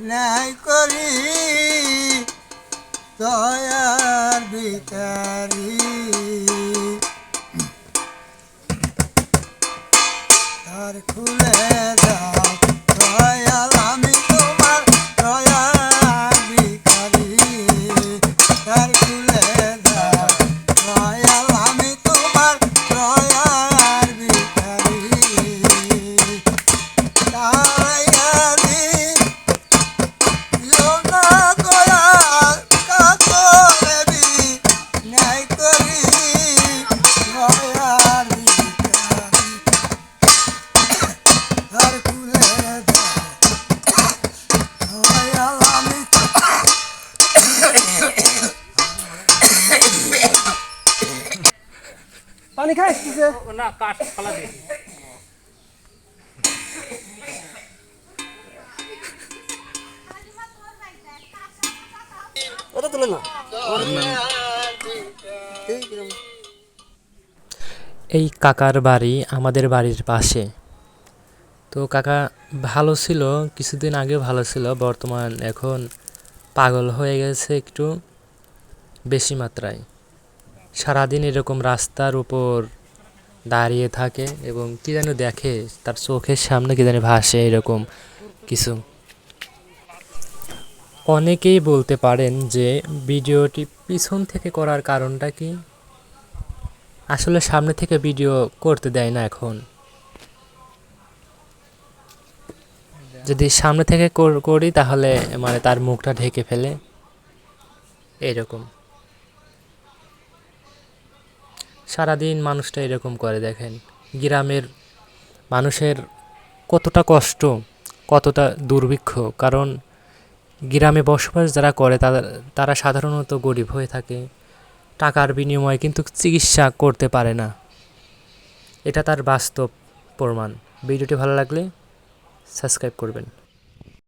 নাই করি দয়ার বিচারি তার খুলে দাও। পানি আসতেছে না কাঠ ফালা ওটা তুলে না। এই কাকার বাড়ি আমাদের বাড়ির পাশে। তো কাকা ভালো ছিল কিছুদিন আগে ভালো ছিল বর্তমান এখন পাগল হয়ে গেছে একটু বেশি মাত্রায়। সারাদিন এরকম রাস্তার উপর দাঁড়িয়ে থাকে এবং কী যেন দেখে, তার চোখের সামনে কী জানি ভাসে এরকম কিছু। অনেকেই বলতে পারেন যে ভিডিওটি পিছন থেকে করার কারণটা কি? আসলে সামনে থেকে ভিডিও করতে দেয় না এখন। যদি সামনে থেকে করি তাহলে মানে তার মুখটা ঢেকে ফেলে। এরকম। সারাদিন মানুষটা এরকম করে দেখেন। গ্রামের মানুষের কতটা কষ্ট, কতটা দুর্ভিক্ষ, কারণ গ্রামে বসবাস যারা করে তারা তারা সাধারণত গরিব হয়ে থাকে। টাকার বিনিময়ে কিন্তু চিকিৎসা করতে পারে না। এটা তার বাস্তব প্রমাণ। ভিডিওটি ভালো লাগলে সাবস্ক্রাইব করবেন।